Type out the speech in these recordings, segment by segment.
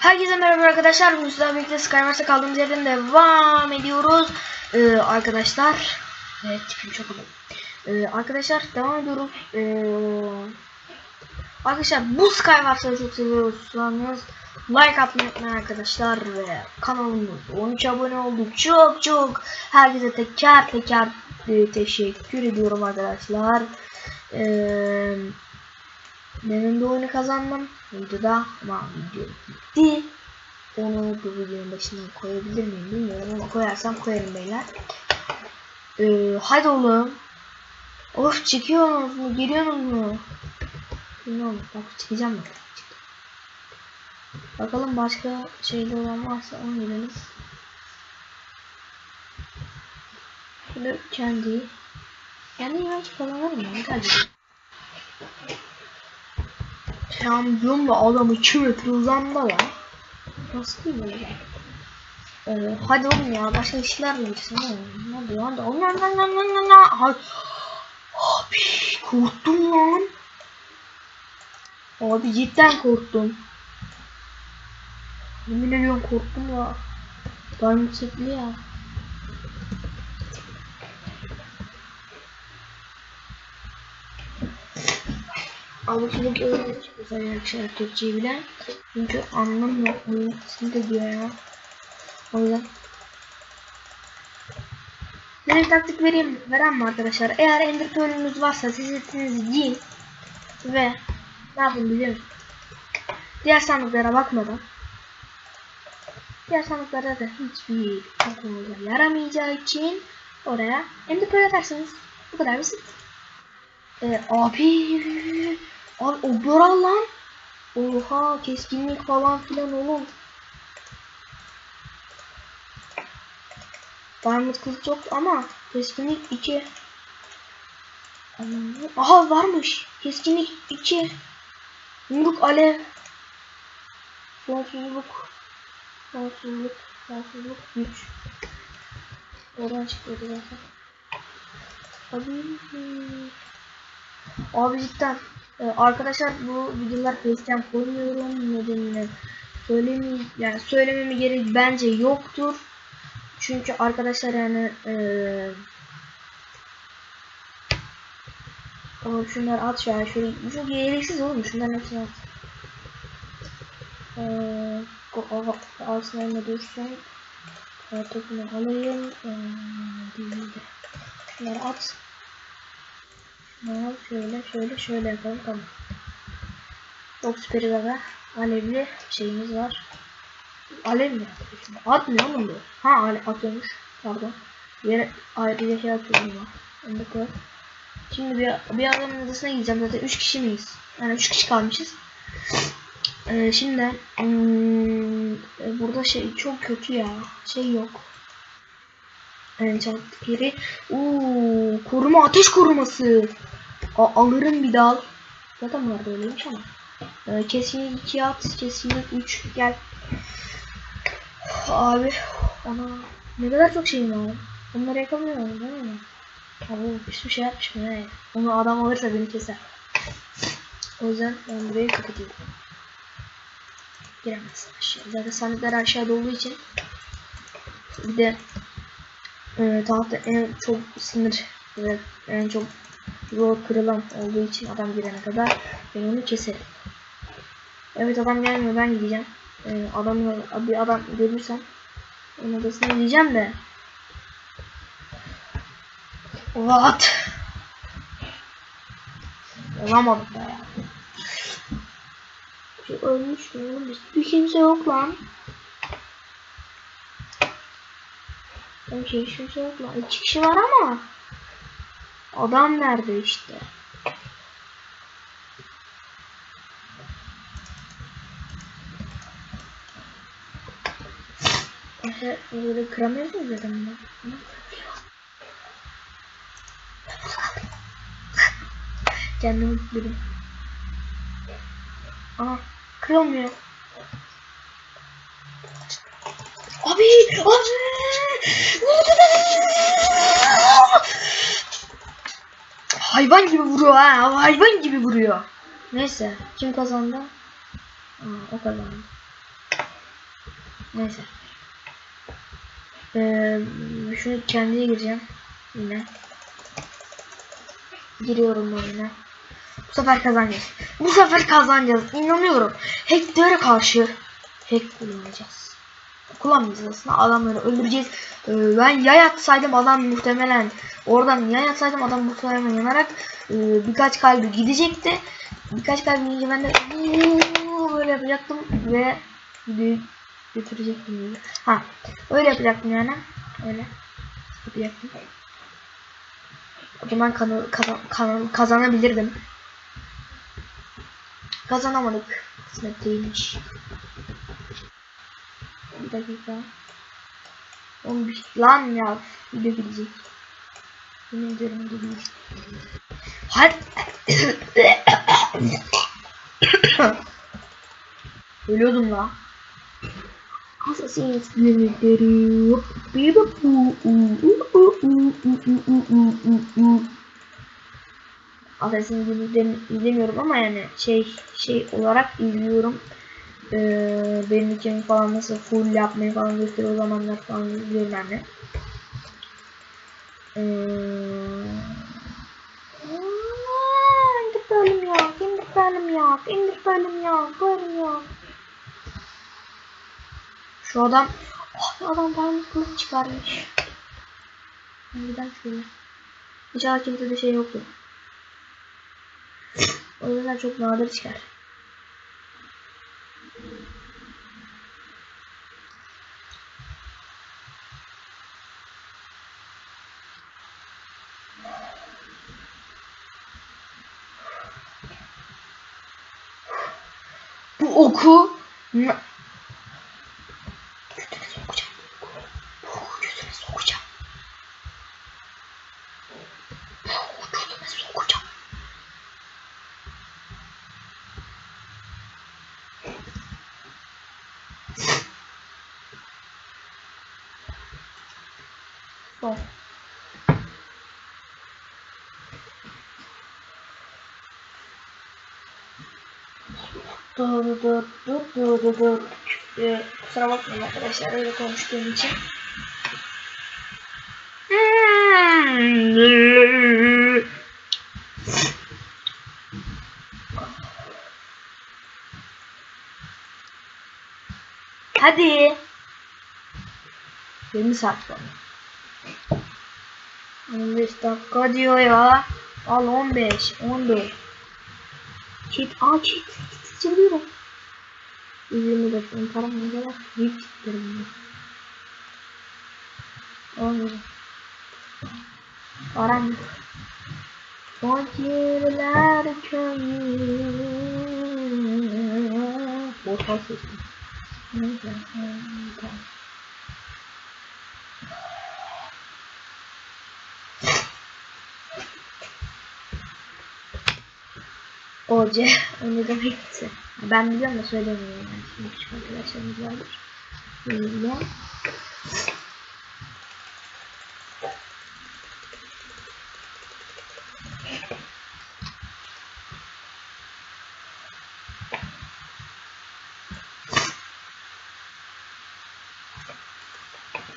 Herkese merhaba arkadaşlar. Bugün sizlerle birlikte Skywars'a kaldığımız yerden devam ediyoruz. Ee, arkadaşlar. Evet tipim çok uzun. Ee, arkadaşlar devam ediyoruz. Ee, arkadaşlar bu Skywars'ı çok seviyorsanız like atmayı unutmayın arkadaşlar. Ve kanalımız 13 abone olduk. Çok çok. Herkese teker teker e, teşekkür ediyorum arkadaşlar. Eee benim de oyunu kazandım. Videoda ama video bitti. Onu bu videonun başına koyabilir miyim bilmiyorum ama koyarsam koyarım beyler. Ee, hadi oğlum. Of çıkıyorsunuz mu? Geliyorsunuz mu? Bilmiyorum. Bak çıkacağım mı? Bakalım başka şeyde olan varsa onu gidelim. Şöyle kendi. Kendi imaj kullanırım ben. Hadi. Kamyonla adam 2 metre uzandı lan. Nasıl böyle? Ee, hadi oğlum ya başka işler mi gitsin oğlum? Hadi hadi oğlum lan lan lan lan lan Abi korktum lan. Abi cidden korktum. Yemin ediyorum korktum ya. Diamond setli ya. Ama çabuk öğrendik güzel arkadaşlar Türkçeyi bilen. Çünkü anlamıyor. Oyun ismi de diyor ya. O yüzden. Size bir taktik vereyim. Veren mi arkadaşlar? Eğer ender pearl'ünüz varsa siz etinizi giyin. Ve ne yapın biliyor musun? Diğer sandıklara bakmadan Diğer sandıklarda da hiçbir aklınıza yaramayacağı için oraya ender pearl atarsınız. Bu kadar basit. Ee, abi Abi o Boral lan. Oha keskinlik falan filan oğlum. Diamond kılıç yok ama keskinlik 2. Aha varmış. Keskinlik 2. Yumruk alev. Sonsuzluk. Sonsuzluk. Sonsuzluk güç. Oradan çıkıyordu zaten. Abi. Abi cidden ee, arkadaşlar bu videolar facecam koymuyorum. Nedenini söylemeyeyim yani söylememe gerek bence yoktur. Çünkü arkadaşlar yani ee, Oğlum şunları at şöyle bu çok gereksiz oğlum şunların hepsini at. Ee, arsenalinde dursun. Topunu alayım. Ee, değil at Tamam şöyle şöyle şöyle yapalım tamam. Süper gaga. Alevli şeyimiz var. Alev mi? Atmıyor mu bu? Ha alev atıyormuş. Pardon. Yere ayrıca şey atıyorum ya. Onu da koy. Şimdi bir, bir adamın odasına gideceğim zaten 3 kişi miyiz? Yani 3 kişi kalmışız. Ee, şimdi hmm, burada şey çok kötü ya. Şey yok. Enchant yeri. Uuu koruma ateş koruması. A alırım bir dal. Zaten vardı öyleymiş ama. Ee, kesinlik 2 at. Kesinlik 3 gel. Abi. Ana. Ne kadar çok şeyim var. Onları yakamıyorum değil mi? Abi hiçbir şey yapmışım ya. Onu adam alırsa beni keser. O yüzden ben burayı kapatıyorum. Giremezsin aşağı. Zaten sandıklar aşağıda olduğu için. Bir de e, tahta en çok sinir ve en çok zor kırılan olduğu için adam girene kadar ben onu keserim. Evet adam gelmiyor ben gideceğim. E, adamı bir adam görürsem onun odasına gideceğim de. What? Olamadık da ya. Ölmüş mü? Bir kimse yok lan. Oğlum şey kimse yok lan. İki kişi var ama. Adam nerede işte? İşte böyle kıramıyorsunuz dedim ben. Kendimi tuttum. Aa, kırılmıyor. Abi! Abi! Hayvan gibi vuruyor ha. Hayvan gibi vuruyor. Neyse. Kim kazandı? Aa, o kazandı. Neyse. Ee, şunu kendiye gireceğim. Yine. Giriyorum oyuna. Bu sefer kazanacağız. Bu sefer kazanacağız. İnanıyorum. Hacklere karşı hack kullanacağız. Kullanmayacağız aslında. Adamları öldüreceğiz. Ee, ben yay atsaydım adam muhtemelen oradan yay atsaydım adam muhtemelen yanarak e, birkaç kalbi gidecekti. Birkaç kalbi gidince ben de böyle yapacaktım ve videoyu götürecektim. Böyle. Ha öyle yapacaktım yani. Öyle yapacaktım. O zaman kanal, kazan, kanal, kazanabilirdim. Kazanamadık. Kısmet değilmiş. Bir dakika. Oğlum bir lan ya video gidecek. Yemin ediyorum video gidecek. Hadi. Ölüyordum la. Assassin's Creed. Assassin's Creed'leri izlemiyorum ama yani şey şey olarak izliyorum. Ee, benim için falan nasıl full yapmayı falan gösteriyor o zamanlar falan izliyorum ben de. Ee, indir bölüm yok, indir bölüm yok, indir bölüm yok, bölüm yok. Şu adam, oh, adam bana kılıç çıkarmış. Neden şöyle? İnşallah kimsede şey yoktur. O yüzden çok nadir çıkar. Oku götüne sokacağım. Oku götüne sokacağım. Oku götüne sokacağım. Dur dur dur dur dur dur. Ee, kusura bakmayın arkadaşlar öyle konuştuğum için. Hadi. 20 saat sonra. 15 dakika diyor ya. Al 15, 14. Cheat, aa cheat, çalıyorum. 120 dakika param ne kadar? Büyük bu. Olmuyor. Param. Fakirler köyü. Boşal sesim. Neyse. Tamam. Oce, o ne demekti? Ben biliyorum da söylemiyorum yani. Şimdi küçük arkadaşlarımız vardır. Böyle.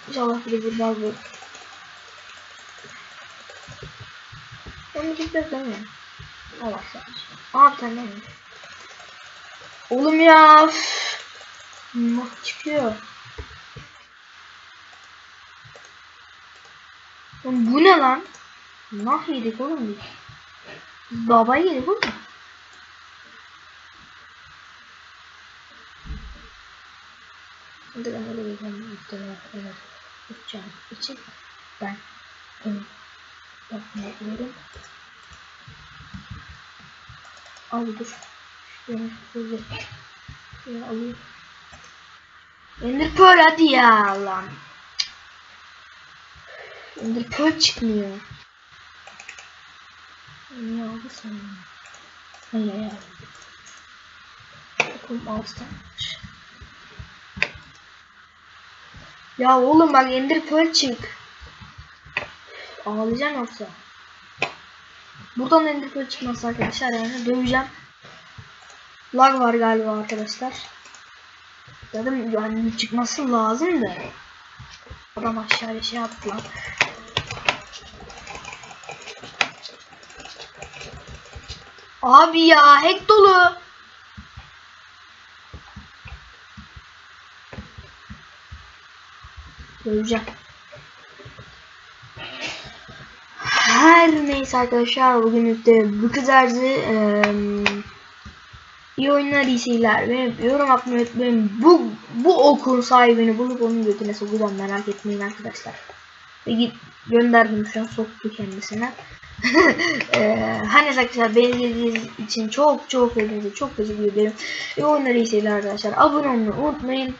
İnşallah bir de buradan bu. Gitmez değil mi? Allah Allah. Aa var. Oğlum ya. Nah çıkıyor. Oğlum bu ne lan? Nah yedik oğlum biz. Baba yedik oğlum. Şimdi ben öyle bir evet. Uçacağım için ben onu bakmıyorum. Al dur. Şöyle şöyle. Şöyle alayım. Ender Pearl hadi ya lan. Ender Pearl çıkmıyor. Ne oldu sana? Hayır hayır. Okulum alttan. Ya oğlum bak Ender Pearl çık. Ağlayacağım yoksa. Buradan Ender Pearl çıkmazsa arkadaşlar yani döveceğim. Lag var galiba arkadaşlar. Dedim yani çıkması lazım da. Adam aşağıya şey yaptı lan. Abi ya hack dolu. Göreceğim. Her neyse arkadaşlar bugünlük de bu kadardı. Eee iyi oyunlar iyi seyirler. Benim yorum atmayı unutmayın. Bu, bu okun sahibini bulup onun götüne sokacağım merak etmeyin arkadaşlar. Ve git gönderdim şu an soktu kendisine. Eee hani arkadaşlar beni izlediğiniz için çok çok hepinize çok teşekkür ederim. İyi oyunlar iyi seyirler arkadaşlar. Abone olmayı unutmayın.